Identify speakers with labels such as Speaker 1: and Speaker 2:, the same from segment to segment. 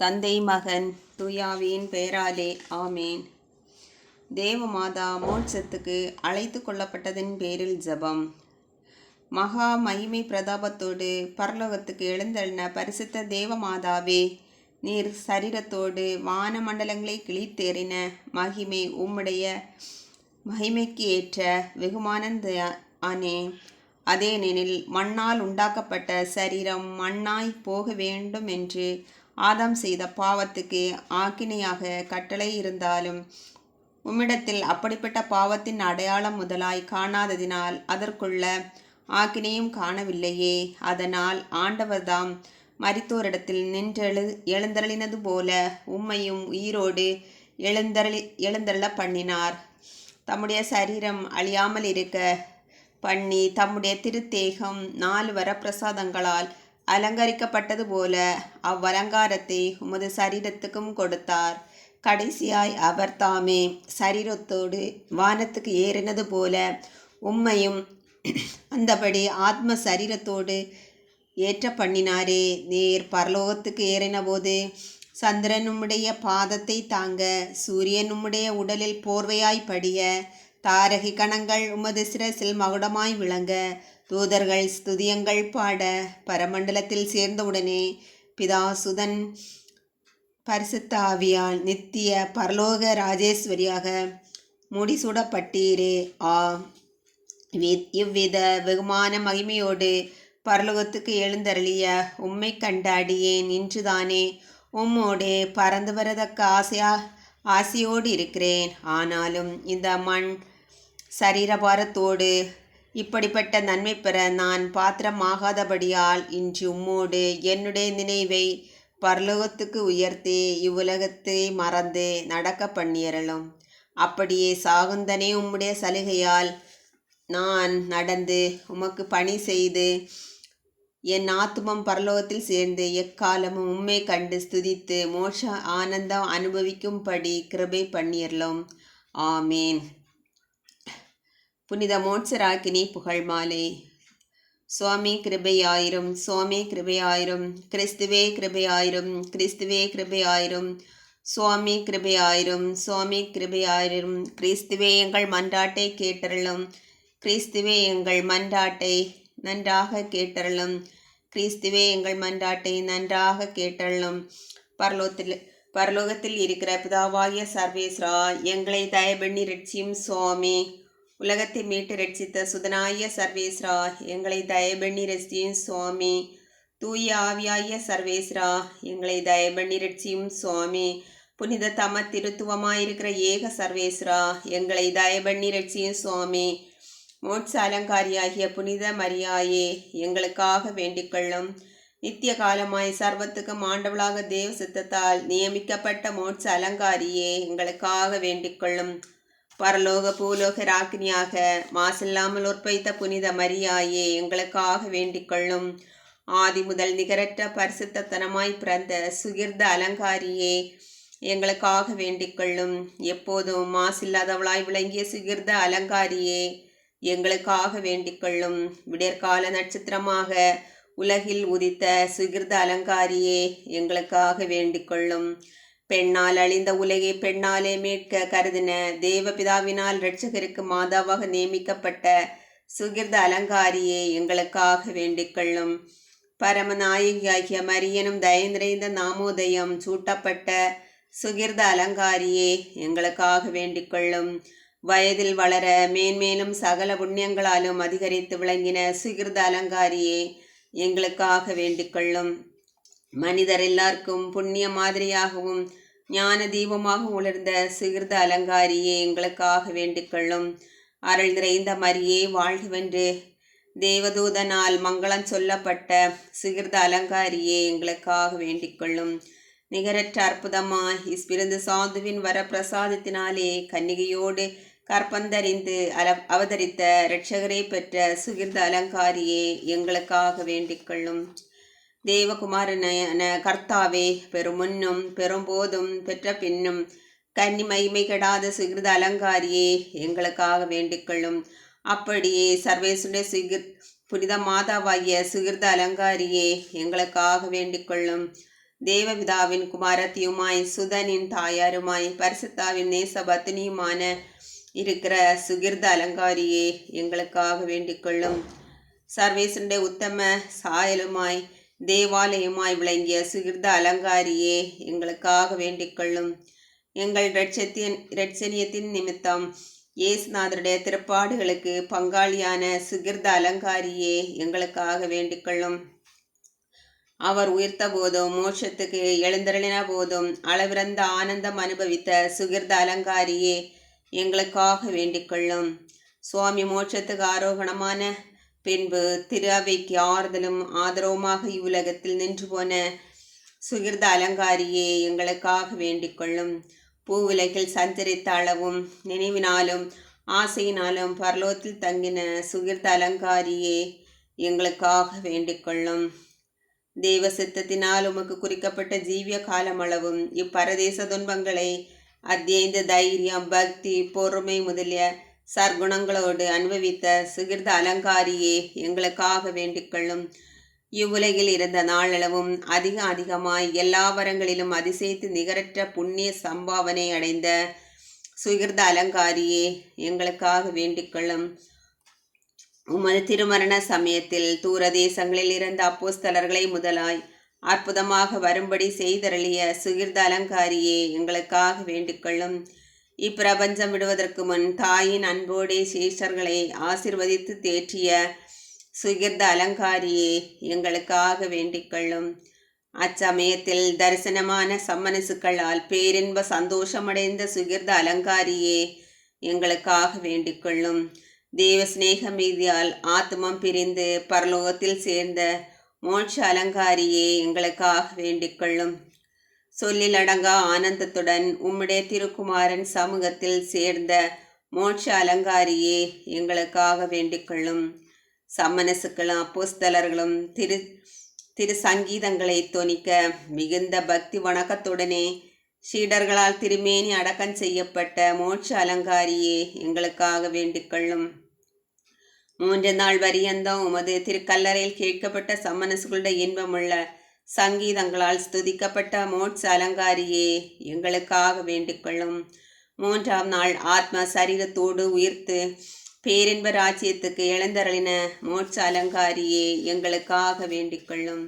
Speaker 1: தந்தை மகன் துயாவின் பெயராலே ஆமேன். தேவமாதா மோட்சத்துக்கு அழைத்து கொள்ளப்பட்டதின் பேரில் ஜெபம். மகா மகிமை பிரதாபத்தோடு பரலோகத்துக்கு எழுந்தள்ளின பரிசுத்த தேவமாதாவே நீர் சரீரத்தோடு வானமண்டலங்களை கிழித்தேறின மகிமை உம்முடைய மகிமைக்கு ஏற்ற வெகுமானந்த ஆனே அதேனெனில் மண்ணால் உண்டாக்கப்பட்ட சரீரம் மண்ணாய் போக வேண்டும் என்று ஆதாம் செய்த பாவத்துக்கு ஆக்கினையாக கட்டளை இருந்தாலும் உம்மிடத்தில் அப்படிப்பட்ட பாவத்தின் அடையாளம் முதலாய் காணாததினால் அதற்குள்ள ஆக்கினையும் காணவில்லையே. அதனால் ஆண்டவர்தாம் மரித்தோரிடத்தில் நின்றெழு எழுந்தருளினது போல உம்மையும் உயிரோடு எழுந்தருளி எழுந்தருள பண்ணினார். தம்முடைய சரீரம் அழியாமல் இருக்க பண்ணி தம்முடைய திருத்தேகம் நாலு வர பிரசாதங்களால் அலங்கரிக்கப்பட்டது போல அவ்வலங்காரத்தை உமது சரீரத்துக்கும் கொடுத்தார். கடைசியாய் அவர் தாமே சரீரத்தோடு வானத்துக்கு ஏறினது போல உம்மையும் அந்தபடி ஆத்ம சரீரத்தோடு ஏற்ற பண்ணினாரே. நேர் பரலோகத்துக்கு ஏறினபோது சந்திரன் உம்முடைய பாதத்தை தாங்க சூரியன் உம்முடைய உடலில் போர்வையாய் படிய தாரகி கணங்கள் உமது சிரசில் மகுடமாய் விளங்க தூதர்கள் ஸ்துதியங்கள் பாட பரமண்டலத்தில் சேர்ந்தவுடனே பிதாசுதன் பரிசுத்தாவியால் நித்திய பரலோக ராஜேஸ்வரியாக முடிசூடப்பட்டீரே. ஆ வி- இவ்வித வெகுமான மகிமையோடு பரலோகத்துக்கு எழுந்தருளிய உம்மை கண்டாடியேன் இன்றுதானே உம்மோடே பறந்து வரதக்க ஆசையா ஆசையோடு இருக்கிறேன். ஆனாலும் இந்த மண் சரீரபாரத்தோடு இப்படிப்பட்ட நன்மை பெற நான் பாத்திரமாகாதபடியால் இன்று உம்மோடு என்னுடைய நினைவை பரலோகத்துக்கு உயர்த்தி இவ்வுலகத்தை மறந்து நடக்க பண்ணியறலும் அப்படியே சாகுந்தனே உம்முடைய சலுகையால் நான் நடந்து உமக்கு பணி செய்து என் ஆத்துமம் பரலோகத்தில் சேர்ந்து எக்காலமும் உம்மை கண்டு ஸ்துதித்து மோட்ச ஆனந்தம் அனுபவிக்கும்படி கிருபை பண்ணியறலும் ஆமேன். புனித மோட்சராக்கினி புகழ் மாலை சுவாமி கிருபையாயிரும் சுவாமி கிருபையாயிரும் கிறிஸ்துவே கிருபையாயிரும் கிறிஸ்துவே கிருபையாயிரும் சுவாமி கிருபையாயிரும் சுவாமி கிருபையாயிரும் கிறிஸ்துவே எங்கள் மன்றாட்டை கேட்டருளும் கிறிஸ்துவே எங்கள் மன்றாட்டை நன்றாக கேட்டருளும் கிறிஸ்துவே எங்கள் மன்றாட்டை நன்றாக கேட்டருளும். பரலோகத்தில் பரலோகத்தில் இருக்கிற பிதாவாகிய சர்வேஸ்ரா எங்களை தயபெண்ணி ரட்சியும் சுவாமி. உலகத்தை மீட்டு ரட்சித்த சுதனாய சர்வேஸ்ரா எங்களை தயபெண்ணி ரட்சியும் சுவாமி. தூய ஆவியாய சர்வேஸ்ரா எங்களை தயபெண்ணி ரட்சியும் சுவாமி. புனித தம திருத்துவமாயிருக்கிற ஏக சர்வேஸ்ரா எங்களை தயபெண்ணி ரட்சியும் சுவாமி. மோட்ச அலங்காரியாகிய புனித மரியாயே எங்களுக்காக வேண்டிக்கொள்ளும் நித்திய காலமாய் சர்வத்துக்கும் ஆண்டவளாக தேவ சித்தத்தால் நியமிக்கப்பட்ட மோட்ச அலங்காரியே எங்களுக்காக வேண்டிக்கொள்ளும் பரலோக பூலோக ராக்கினியாக மாசில்லாமல் உற்பைத்த புனித மரியாயே எங்களுக்காக வேண்டிக்கொள்ளும் ஆதி முதல் நிகரற்ற பரிசுத்தனமாய் பிறந்த சுகிர்த அலங்காரியே எங்களுக்காக வேண்டிக்கொள்ளும் எப்போதும் மாசில்லாதவளாய் விளங்கிய சுகிர்த அலங்காரியே எங்களுக்காக வேண்டிக்கொள்ளும் விடற்கால நட்சத்திரமாக உலகில் உதித்த சுகிர்த அலங்காரியே எங்களுக்காக வேண்டிக்கொள்ளும் பெண்ணால் அழிந்த உலகை பெண்ணாலே மீட்க கருதின தேவபிதாவினால் இரட்சகருக்கு மாதாவாக நியமிக்கப்பட்ட சுகிர்த அலங்காரியே எங்களுக்காக வேண்டிக்கொள்ளும் பரமநாயகியாகிய மரியனும் தயந்திரைந்த நாமோதயம் சூட்டப்பட்ட சுகிர்த அலங்காரியே எங்களுக்காக வேண்டிக்கொள்ளும் வயதில் வளர மேன்மேலும் சகல புண்ணியங்களாலும் அதிகரித்து விளங்கின சுகிர்த அலங்காரியே எங்களுக்காக வேண்டிக்கொள்ளும் மனிதர் எல்லாருக்கும் புண்ணிய மாதிரியாகவும் ஞான தீபமாகவும் உணர்ந்த சுகிர்த அலங்காரியே எங்களுக்காக வேண்டிக்கொள்ளும். அருள் நிறைந்த மரியே வாழ்கவென்று தேவதூதனால் மங்களம் சொல்லப்பட்ட சுகிர்த அலங்காரியே எங்களுக்காக வேண்டிக்கொள்ளும். நிகரற்ற அற்புதமாய் சாந்துவின் சாதுவின் வரப்பிரசாதத்தினாலே கன்னிகையோடு கற்பந்தறிந்து அல அவதரித்த இரட்சகரை பெற்ற சுகிர்த அலங்காரியே எங்களுக்காக வேண்டிக்கொள்ளும். தேவகுமாரன கர்த்தாவே பெருமுன்னும் பெரும்போதும் பெற்ற பின்னும் கன்னி மகிமை கெடாத சுகிருத அலங்காரியே எங்களுக்காக வேண்டிக்கொள்ளும் அப்படியே சர்வேசுடைய சுகிர் புனித மாதாவாகிய சுகிர்த அலங்காரியே எங்களுக்காக வேண்டிக்கொள்ளும் தேவவிதாவின் தேவபிதாவின் குமாரத்தியுமாய் சுதனின் தாயாருமாய் பரிசுத்தாவின் நேச பத்தினியுமான இருக்கிற சுகிர்த அலங்காரியே எங்களுக்காக வேண்டிக்கொள்ளும் சர்வேசனுடைய உத்தம சாயலுமாய் தேவாலயமாய் விளங்கிய சுகிர்த அலங்காரியே எங்களுக்காக வேண்டிக் கொள்ளும். எங்கள் இரட்சத்தின் இரட்சணியத்தின் நிமித்தம் இயேசுநாதருடைய திருப்பாடுகளுக்கு பங்காளியான சுகிர்த அலங்காரியே எங்களுக்காக வேண்டிக் கொள்ளும். அவர் உயிர்த்த போதும் மோட்சத்துக்கு எழுந்தருளின போதும் அளவிறந்த ஆனந்தம் அனுபவித்த சுகிர்த அலங்காரியே எங்களுக்காக வேண்டிக் கொள்ளும். சுவாமி மோட்சத்துக்கு ஆரோகணமான பின்பு திரு அவைக்கு ஆறுதலும் ஆதரவுமாக இவ்வுலகத்தில் நின்று போன சுகிர்த அலங்காரியே எங்களுக்காக வேண்டிக் கொள்ளும். உலகில் சஞ்சரித்த அளவும் நினைவினாலும் ஆசையினாலும் பரலோகத்தில் தங்கின சுகிர்த அலங்காரியே எங்களுக்காக வேண்டிக் கொள்ளும். தேவ சித்தத்தினால் உமக்கு குறிக்கப்பட்ட ஜீவிய காலமளவும் இப்பரதேச துன்பங்களை அத்தியந்த தைரியம் பக்தி பொறுமை முதலிய சர்க்குணங்களோடு அனுபவித்த சுகிர்த அலங்காரியே எங்களுக்காக வேண்டிக்கொள்ளும் இவ்வுலகில் இருந்த நாளளவும் அதிக அதிகமாய் எல்லா வரங்களிலும் அதிசயித்து நிகரற்ற புண்ணிய சம்பாவனை அடைந்த சுகிர்த அலங்காரியே எங்களுக்காக வேண்டிக்கொள்ளும் உமது திருமரண சமயத்தில் தூர தேசங்களில் இருந்த அப்போஸ்தலர்களை முதலாய் அற்புதமாக வரும்படி செய்தருளிய சுகிர்த அலங்காரியே எங்களுக்காக வேண்டிக்கொள்ளும் இப்பிரபஞ்சம் விடுவதற்கு முன் தாயின் அன்போடே சேஷர்களை ஆசிர்வதித்து தேற்றிய சுகிர்த அலங்காரியே எங்களுக்காக வேண்டிக்கொள்ளும் அச்சமயத்தில் தரிசனமான சம்மனசுக்களால் பேரின்ப சந்தோஷமடைந்த சுகிர்த அலங்காரியே எங்களுக்காக வேண்டிக்கொள்ளும் தெய்வ சிநேக மீதியால் ஆத்மம் பிரிந்து பரலோகத்தில் சேர்ந்த மோட்ச அலங்காரியே எங்களுக்காக வேண்டிக்கொள்ளும் சொல்லிலடங்கா ஆனந்தத்துடன் உம்முடைய திருக்குமாரன் சமூகத்தில் சேர்ந்த மோட்ச அலங்காரியே எங்களுக்காக வேண்டிக்கொள்ளும். சம்மனசுக்களும் அப்போஸ்தலர்களும் திரு திரு சங்கீதங்களை தொனிக்க மிகுந்த பக்தி வணக்கத்துடனே சீடர்களால் திருமேனி அடக்கம் செய்யப்பட்ட மோட்ச அலங்காரியே எங்களுக்காக வேண்டிக்கொள்ளும். மூன்று நாள் வரியந்தம் உமது திருக்கல்லறையில் கேட்கப்பட்ட சம்மனசுகளுடைய இன்பமுள்ள சங்கீதங்களால் ஸ்துதிக்கப்பட்ட மோட்ச அலங்காரியே எங்களுக்காக வேண்டிக்கொள்ளும். மூன்றாம் நாள் ஆத்ம சரீரத்தோடு உயிர்த்து பேரின்ப ராஜ்யத்துக்கு இழந்தருளின மோட்ச அலங்காரியே எங்களுக்காக வேண்டிக்கொள்ளும்.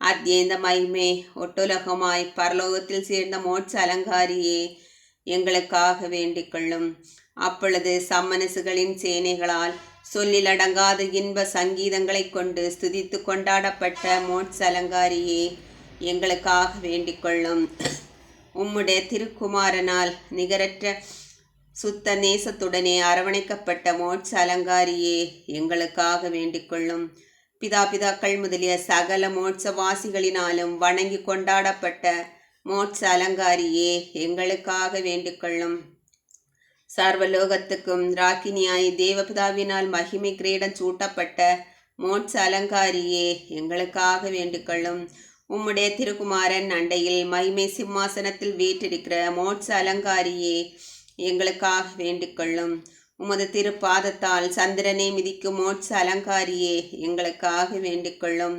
Speaker 1: அத்தியந்த மகிமே ஒட்டுலகமாய் பரலோகத்தில் சேர்ந்த மோட்ச அலங்காரியே எங்களுக்காக வேண்டிக்கொள்ளும். அப்பொழுது சம்மனசுகளின் சேனைகளால் சொல்லிலடங்காத இன்ப சங்கீதங்களைக் கொண்டு ஸ்துதித்து கொண்டாடப்பட்ட மோட்ச அலங்காரியே எங்களுக்காக வேண்டிக் கொள்ளும். உம்முடைய திருக்குமாரனால் நிகரற்ற சுத்த நேசத்துடனே அரவணைக்கப்பட்ட மோட்ச அலங்காரியே எங்களுக்காக வேண்டிக் கொள்ளும். பிதா பிதாக்கள் முதலிய சகல மோட்சவாசிகளினாலும் வணங்கி கொண்டாடப்பட்ட மோட்ச அலங்காரியே எங்களுக்காக வேண்டிக் கொள்ளும். சர்வலோகத்துக்கும் ராக்கினியாய் தேவபிதாவினால் மகிமை கிரீடம் சூட்டப்பட்ட மோட்ச அலங்காரியே எங்களுக்காக வேண்டிக் கொள்ளும் உம்முடைய திருக்குமாரன் அண்டையில் மகிமை சிம்மாசனத்தில் வீற்றிருக்கிற மோட்ச அலங்காரியே எங்களுக்காக வேண்டுக்கொள்ளும் உமது திருப்பாதத்தால் சந்திரனை மிதிக்கும் மோட்ச அலங்காரியே எங்களுக்காக வேண்டுக்கொள்ளும்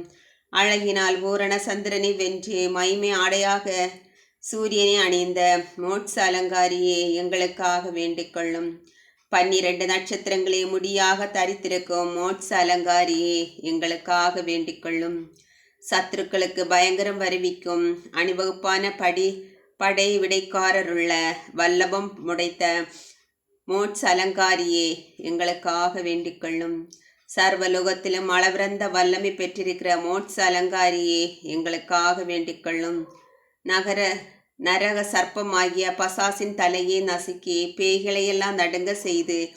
Speaker 1: அழகினால் பூரண சந்திரனை வென்று மைமை ஆடையாக சூரியனை அணிந்த மோட்ச அலங்காரியே எங்களுக்காக வேண்டிக் கொள்ளும். பன்னிரண்டு நட்சத்திரங்களை முடியாக தரித்திருக்கும் மோட்ச அலங்காரியே எங்களுக்காக வேண்டிக் கொள்ளும். சத்துருக்களுக்கு பயங்கரம் வருவிக்கும் அணிவகுப்பான படி படை விடைக்காரருள்ள வல்லபம் முடைத்த மோட்ச அலங்காரியே எங்களுக்காக வேண்டிக் கொள்ளும். சர்வலோகத்திலும் அளவிறந்த வல்லமை பெற்றிருக்கிற மோட்ச அலங்காரியே எங்களுக்காக வேண்டிக் கொள்ளும். நகர நரக சர்ப்பமாகிய பசாசின் தலையை நசுக்கி பேய்களையெல்லாம் நடுங்க செய்து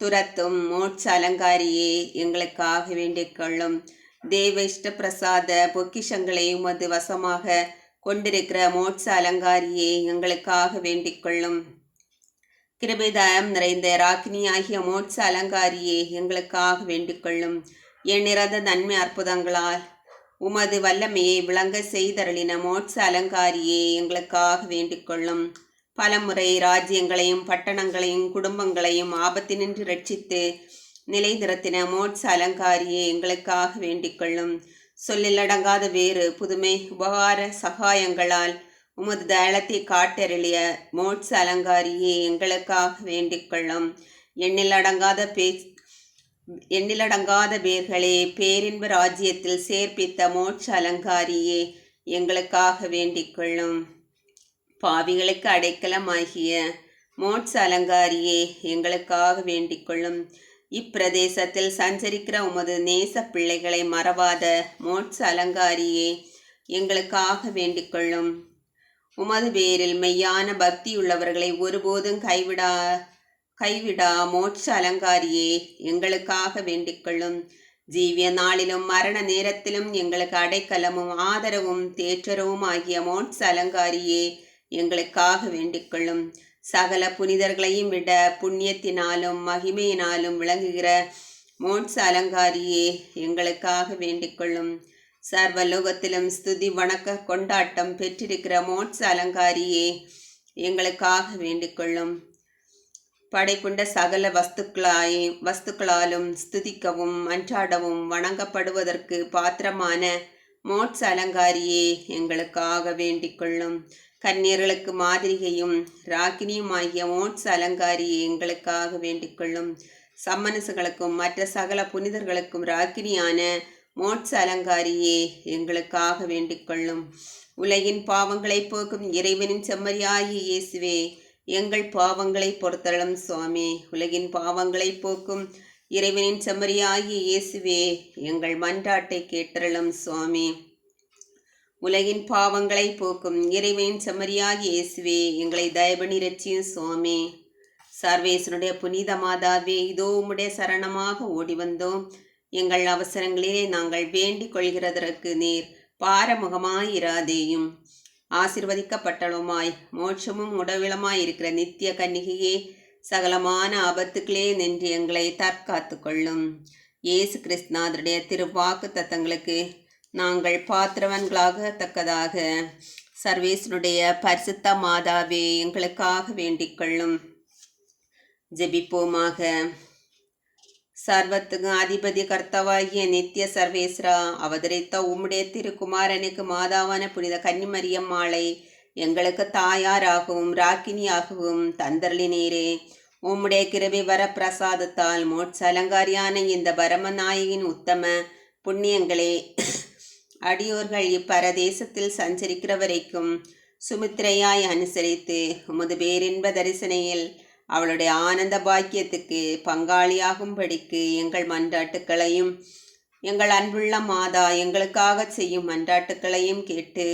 Speaker 1: துரத்தும் மோட்ச அலங்காரியே எங்களுக்காக வேண்டிக் கொள்ளும் தேவ இஷ்ட பிரசாத பொக்கிஷங்களை உமது வசமாக கொண்டிருக்கிற மோட்ச அலங்காரியே எங்களுக்காக வேண்டிக் கொள்ளும். கிருபிதாயம் நிறைந்த ராக்கினி ஆகிய மோட்ச அலங்காரியே எங்களுக்காக வேண்டிக் கொள்ளும். எண்ணிறந்த நன்மை அற்புதங்களால் உமது வல்லமையை விளங்க செய்தருளின மோட்ச அலங்காரியே எங்களுக்காக வேண்டிக் கொள்ளும். பலமுறை ராஜ்யங்களையும் பட்டணங்களையும் குடும்பங்களையும் ஆபத்தினின்று ரட்சித்து நிலை நிறுத்தின மோட்ச அலங்காரியே எங்களுக்காக வேண்டிக் கொள்ளும். சொல்லிலடங்காத வேறு புதுமை உபகார சகாயங்களால் உமது தயலத்தை காட்டருளிய மோட்ச அலங்காரியே எங்களுக்காக வேண்டிக் கொள்ளும். எண்ணிலடங்காத பேச் எண்ணிலடங்காத பேர்களே பேரின்ப ராஜ்யத்தில் சேர்ப்பித்த மோட்ச அலங்காரியே எங்களுக்காக வேண்டிக் கொள்ளும் பாவிகளுக்கு அடைக்கலமாகிய மோட்ச அலங்காரியே எங்களுக்காக வேண்டிக் கொள்ளும். இப்பிரதேசத்தில் சஞ்சரிக்கிற உமது நேச பிள்ளைகளை மறவாத மோட்ச அலங்காரியே எங்களுக்காக வேண்டிக் கொள்ளும். உமது பேரில் மெய்யான பக்தியுள்ளவர்களை ஒருபோதும் கைவிடா கைவிடா மோட்ச அலங்காரியே எங்களுக்காக வேண்டிக்கொள்ளும். ஜீவிய நாளிலும் மரண நேரத்திலும் எங்களுக்கு அடைக்கலமும் ஆதரவும் தேற்றரவும் ஆகிய மோட்ச அலங்காரியே எங்களுக்காக வேண்டிக்கொள்ளும். சகல புனிதர்களையும் விட புண்ணியத்தினாலும் மகிமையினாலும் விளங்குகிற மோட்ச அலங்காரியே எங்களுக்காக வேண்டிக்கொள்ளும். சர்வலோகத்திலும் ஸ்துதி வணக்க கொண்டாட்டம் பெற்றிருக்கிற மோட்ச அலங்காரியே எங்களுக்காக வேண்டிக்கொள்ளும். படைப்புண்ட சகல வஸ்துக்களாய் வஸ்துக்களாலும் ஸ்துதிக்கவும் அன்றாடவும் வணங்கப்படுவதற்கு பாத்திரமான மோட்ச அலங்காரியே எங்களுக்காக வேண்டிக் கொள்ளும். கன்னியர்களுக்கு மாதிரிகையும் ராகினியுமாகிய மோட்ச அலங்காரியே எங்களுக்காக வேண்டிக் கொள்ளும். சம்மனசுகளுக்கும் மற்ற சகல புனிதர்களுக்கும் ராகினியான மோட்ச அலங்காரியே எங்களுக்காக வேண்டிக் கொள்ளும். உலகின் பாவங்களை போக்கும் இறைவனின் செம்மறியாகிய இயேசுவே எங்கள் பாவங்களை பொறுத்தளம் சுவாமி. உலகின் பாவங்களை போக்கும் இறைவனின் செம்மறியாகிய இயேசுவே எங்கள் மன்றாட்டை கேட்டருளும் சுவாமி. உலகின் பாவங்களை போக்கும் இறைவனின் செம்மறியாகிய இயேசுவே எங்களை தயபணி ரட்சியும் சுவாமி. சர்வேசனுடைய புனித மாதாவே இதோ உம்முடைய சரணமாக ஓடி வந்தோம் எங்கள் அவசரங்களிலே நாங்கள் வேண்டிக் கொள்கிறதற்கு நீர் பாரமுகமாயிராதேயும். ஆசிர்வதிக்கப்பட்டளுமாய். மோட்சமும் உடவிளமாய் இருக்கிற நித்திய கன்னிகையே சகலமான ஆபத்துக்களே நின்று எங்களை தற்காத்து கொள்ளும் இயேசு கிறிஸ்துநாதருடைய திருவாக்கு தத்தங்களுக்கு நாங்கள் பாத்திரவன்களாக தக்கதாக சர்வேசனுடைய பரிசுத்த மாதாவே எங்களுக்காக வேண்டிக் கொள்ளும் ஜெபிப்போமாக. சர்வத்துக்கு அதிபதி கர்த்தவாகிய நித்திய சர்வேஸ்வரா அவதரித்த உம்முடைய திருக்குமாரனுக்கு மாதாவான புனித கன்னிமரியம்மாளை எங்களுக்கு தாயாராகவும் ராக்கினியாகவும் தந்தர்லினீரே உம்முடைய கிருபி வர பிரசாதத்தால் மோட்ச அலங்காரியான இந்த பரமநாயகின் உத்தம புண்ணியங்களே அடியோர்கள் இப்பரதேசத்தில் சஞ்சரிக்கிற வரைக்கும் சுமித்திரையாய் அனுசரித்து உமது பேரின்ப தரிசனையில் அவளுடைய ஆனந்த பாக்கியத்துக்கு பங்காளியாகும்படிக்கு எங்கள் மன்றாட்டுக்களையும் எங்கள் அன்புள்ள மாதா எங்களுக்காக செய்யும் மன்றாட்டுக்களையும் கேட்டு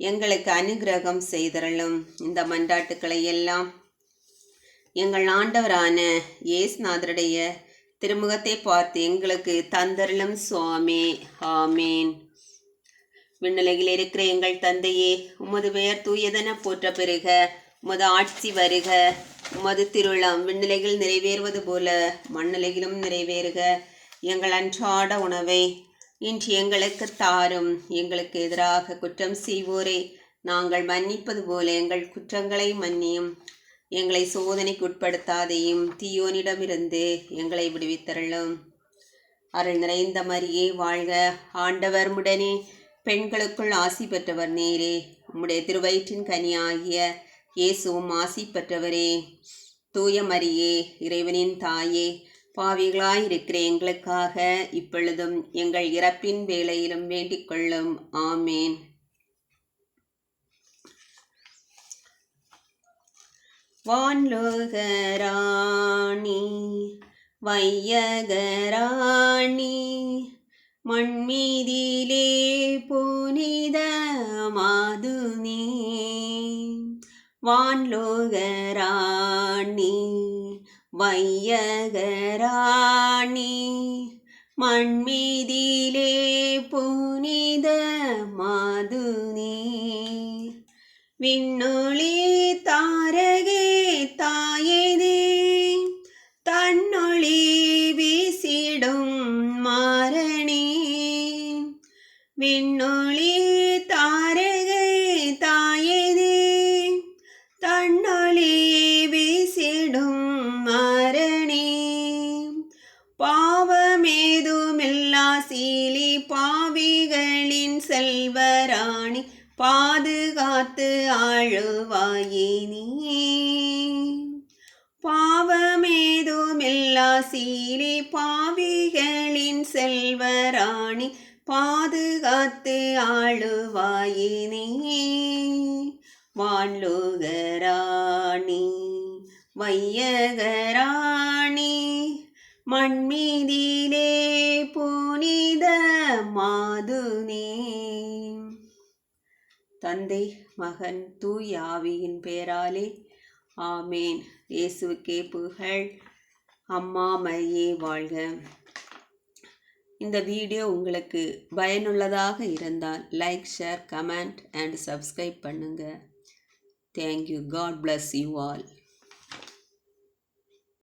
Speaker 1: எங்களுக்கு அனுகிரகம் செய்தரலும் இந்த மன்றாட்டுக்களை எல்லாம் எங்கள் ஆண்டவரான இயேசுநாதருடைய திருமுகத்தை பார்த்து எங்களுக்கு தந்தரலும் சுவாமி. ஆமேன். விண்ணுலகில் இருக்கிற எங்கள் தந்தையே உமது பெயர் தூயதென போற்ற பெறுக உமது ஆட்சி வருக. உமது திருவிழம் விண்ணுலகில் நிறைவேறுவது போல மண்ணிலையிலும் நிறைவேறுக. எங்கள் அன்றாட உணவை இன்று எங்களுக்கு தாரும் எங்களுக்கு எதிராக குற்றம் செய்வோரை. நாங்கள் மன்னிப்பது போல எங்கள் குற்றங்களை மன்னியும். எங்களை சோதனைக்கு உட்படுத்தாதையும் தீயோனிடமிருந்து எங்களை விடுவித்தருளும். அருள் நிறைந்த மரியே வாழ்க. ஆண்டவர் முடனே பெண்களுக்குள் ஆசி பெற்றவர் நேரே. உம்முடைய திருவயிற்றின் கனியாகிய இயேசுவும் ஆசி பெற்றவரே. தூயமரியே இறைவனின் தாயே பாவிகளாயிருக்கிற எங்களுக்காக இப்பொழுதும் எங்கள் இறப்பின் வேலையிலும் வேண்டிக் கொள்ளும். ஆமேன். வான்லோகராணி வையகராணி மண்மீதிலே புனித மாதுனி வான்லோகராணி வையகராணி மண்மீதிலே புனித மாதுனி விண்ணொளி தாய் பாவமேதுமில்லா சீலி பாவிகளின் செல்வராணி பாதுகாத்து ஆழுவாயினி பாவமேதுமில்லா சீலி பாவிகளின் செல்வராணி பாதுகாத்து ஆளுவாயினே வான்லோகராணி வையகராணி மண்மீதிலே புனித மாதுனே. தந்தை மகன் தூய் ஆவியின் பேராலே. ஆமேன். இயேசுக்கே புகழ். அம்மா மையே வாழ்க. இந்த வீடியோ உங்களுக்கு பயனுள்ளதாக இருந்தால் like share comment and subscribe பண்ணுங்கள் thank you God bless you all